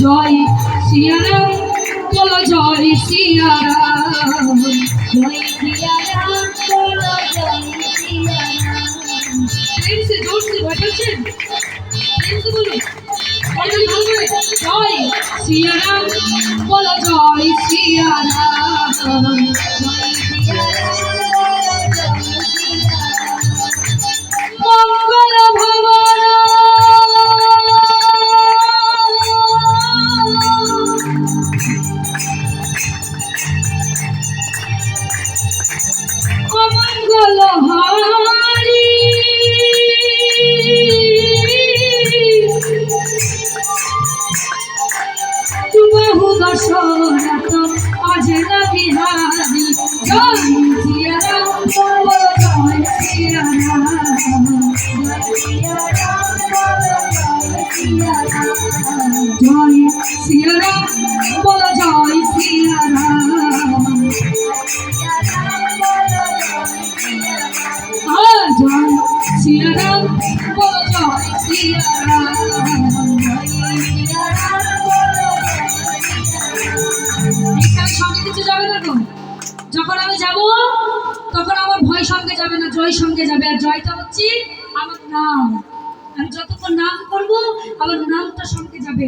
জয় সিয়ারাম, বলো জয় সিয়ারাম। জয় সিয়ারাম, বলো জয় সিয়ারাম। প্রেম সে জোর সে বটাচ্ছেন প্রেম সে বলুন জয় সিয়ারাম, বলো জয় সিয়ারাম। দশরথ অজেন বিহারি জয় সিয়ারাম বলো জয় সিয়ারাম জয় সিয়ারাম বলো জয় সিয়ারাম। হ্যাঁ, জয় সিয়ারাম বলো জয় সিয়ারাম। কিছু যাবে না তো যখন আমি যাব, তখন আমার ভয় সঙ্গে যাবে না, জয় সঙ্গে যাবে। আর জয়টা হচ্ছে আমার নাম। আমি যতক্ষণ নাম করব, আমার নামটা সঙ্গে যাবে।